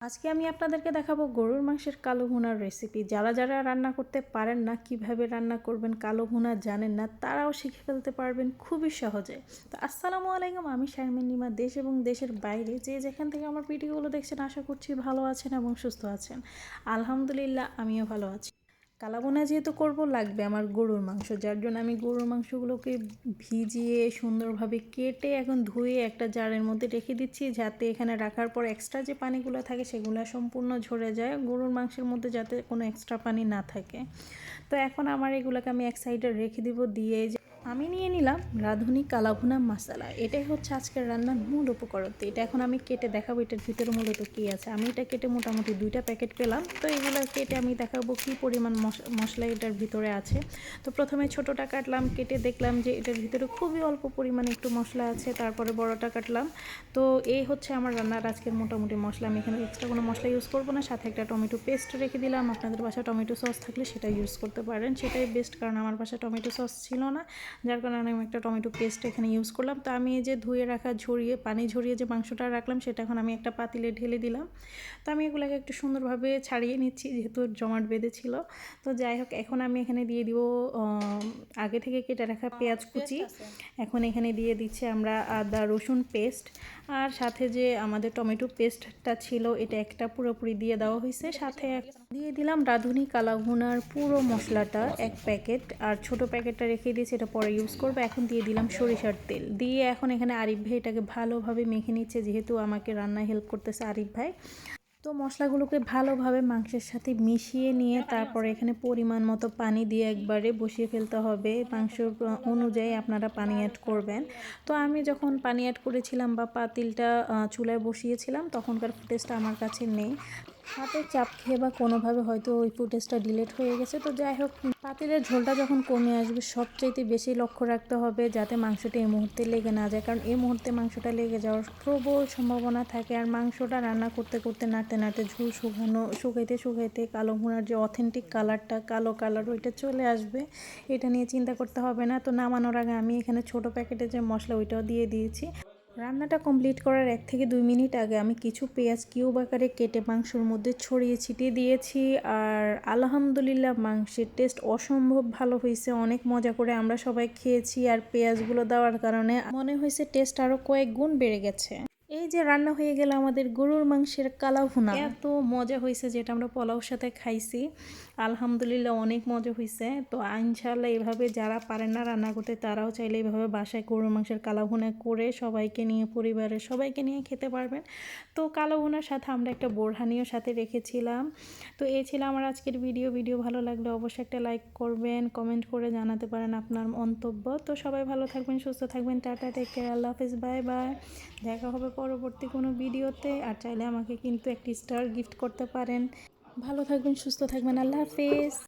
আজকে আমি আপনাদেরকে দেখাবো গরুর মাংসের কালো ভুনার রেসিপি যারা যারা রান্না করতে পারেন না, কীভাবে রান্না করবেন, কালো ভুনা জানেন না, তারাও শিখে ফেলতে পারবেন খুবই সহজে। তো আসসালামু আলাইকুম, আমি শারমিন নিমা, দেশ এবং দেশের বাইরে। যে যেখান থেকে আমার ভিডিওগুলো দেখছেন, আশা করছি ভালো আছেন এবং সুস্থ আছেন। আলহামদুলিল্লাহ, আমিও ভালো আছি। কালাবোনা যেহেতু করব, লাগবে আমার গরুর মাংস। যার জন্য আমি গরুর মাংসগুলোকে ভিজিয়ে সুন্দরভাবে কেটে এখন ধুয়ে একটা জারের মধ্যে রেখে দিচ্ছি, যাতে এখানে রাখার পর এক্সট্রা যে পানিগুলো থাকে সেগুলো সম্পূর্ণ ঝরে যায়, গরুর মাংসের মধ্যে যাতে কোনো এক্সট্রা পানি না থাকে। তো এখন আমার এগুলোকে আমি এক সাইডে রেখে দিব, দিয়ে আমি নিয়ে নিলাম রাঁধুনি কালাভুনা মশলা। এটাই হচ্ছে আজকের রান্নার মূল উপকরণ। তো এটা এখন আমি কেটে দেখাবো এটার ভিতরে মূলত কী আছে। আমি এটা কেটে মোটামুটি দুইটা প্যাকেট পেলাম। তো এগুলো কেটে আমি দেখাবো কী পরিমাণ মশলা এটার ভিতরে আছে। তো প্রথমে ছোটোটা কাটলাম, কেটে দেখলাম যে এটার ভিতরে খুবই অল্প পরিমাণে একটু মশলা আছে, তারপরে বড়টা কাটলাম। তো এই হচ্ছে আমার রান্নার আজকের মোটামুটি মশলা। আমি এখানে এক্সট্রা কোনো মশলা ইউজ করব না, সাথে একটা টমেটো পেস্ট রেখে দিলাম। আপনাদের বাসায় টমেটো সস থাকলে সেটা ইউজ করতে পারেন। সেটাই বেস্ট কারণ আমার বাসায় টমেটো সস ছিল না। যার কারণে আমি একটা টমেটো পেস্ট এখানে ইউজ করলাম। তো আমি এই যে ধুয়ে রাখা ঝরিয়ে পানি ঝরিয়ে যে মাংসটা রাখলাম সেটা এখন আমি একটা পাতিলে ঢেলে দিলাম। তো আমি এগুলোকে একটু সুন্দরভাবে ছাড়িয়ে নিচ্ছি যেহেতু জমাট বেঁধেছিল তো যাই হোক এখন আমি এখানে দিয়ে দিব আগে থেকে কেটে রাখা পেঁয়াজ কুচি। এখন এখানে দিয়ে দিচ্ছি আমরা আদা রসুন পেস্ট। আর সাথে যে আমাদের টমেটো পেস্টটা ছিল এটা একটা পুরোপুরি দিয়ে দেওয়া হয়েছে। সাথে দিয়ে দিলাম রাঁধুনি কালাভুনার পুরো মশলাটা এক প্যাকেট। আর ছোট প্যাকেটটা রেখে দিয়েছি এটা পরে ইউজ করব, এখন দিয়ে দিলাম সরিষার তেল। দিয়ে এখন এখানে আরিফ ভাই এটাকে ভালোভাবে মেখে নিচ্ছে, যেহেতু আমাকে রান্নায় হেল্প করতেছে আরিফ ভাই। তো মশলাগুলোকে ভালোভাবে মাংসের সাথে মিশিয়ে নিয়ে তারপরে এখানে পরিমাণ মতো পানি দিয়ে একবারে বসিয়ে ফেলতে হবে। মাংস অনুযায়ী আপনারা পানি অ্যাড করবেন। তো আমি যখন পানি অ্যাড করেছিলাম বা পাতিলটা চুলায় বসিয়েছিলাম, তখনকার ফুটেজটা আমার কাছে নেই। হাতে চাপ খেয়ে বা কোনোভাবে হয়তো ওই ফুটেজটা ডিলেট হয়ে গেছে। তো যাই হোক, পাতিলের ঝোলটা যখন কমে আসবে, সবচাইতে বেশি লক্ষ্য রাখতে হবে যাতে মাংসটা এই মুহূর্তে লেগে না যায়। কারণ এই মুহূর্তে মাংসটা লেগে যাওয়ার প্রবল সম্ভাবনা থাকে আর মাংসটা রান্না করতে করতে নাড়তে নাড়তে ঝুল শুকানো, শুকাইতে শুকাইতে কালো ভুনার যে অথেন্টিক কালারটা কালো কালার ওইটা চলে আসবে। এটা নিয়ে চিন্তা করতে হবে না। তো নামানোর আগে আমি এখানে ছোট প্যাকেটের যে মশলা, ওইটাও দিয়ে দিয়েছি। রান্নাটা কমপ্লিট করার এক থেকে দুই মিনিট আগে আমি কিছু পেঁয়াজ কিউব আকারে কেটে মাংসর মধ্যে ছড়িয়ে ছিটিয়ে দিয়েছি। আর আলহামদুলিল্লাহ মাংসের টেস্ট অসম্ভব ভালো হয়েছে। অনেক মজা করে আমরা সবাই খেয়েছি আর পেঁয়াজগুলো দেওয়ার কারণে মনে হয়েছে টেস্ট আরও কয়েক গুণ বেড়ে গেছে। এই যে রান্না হয়ে গেল আমাদের গরুর মাংসের কালাভুনা। এত মজা হয়েছে যেটা আমরা পোলাওর সাথে খাইছি। আলহামদুলিল্লাহ অনেক মজা হয়েছে। তো ইনশাল্লাহ এভাবে যারা পারেন না রান্না করতে, তারাও চাইলে এভাবে বাসায় গরুর মাংসের কালাভুনা করে সবাইকে নিয়ে, পরিবারের সবাইকে নিয়ে খেতে পারবেন। তো কালাভুনার সাথে আমরা একটা বোরহানিও সাথে রেখেছিলাম। তো এই ছিল আমার আজকের ভিডিও। ভিডিও ভালো লাগলে অবশ্যই একটা লাইক করবেন, কমেন্ট করে জানাতে পারেন আপনার মন্তব্য। তো সবাই ভালো থাকবেন, সুস্থ থাকবেন। টাটা, টেক কেয়ার, আল্লাহ হাফিজ, বাই বাই। দেখা হবে পরবর্তী কোনো ভিডিওতে, আর চাইলে আমাকে কিন্তু একটি স্টার গিফট করতে পারেন। ভালো থাকবেন, সুস্থ থাকবেন, আল্লাহ হাফেজ।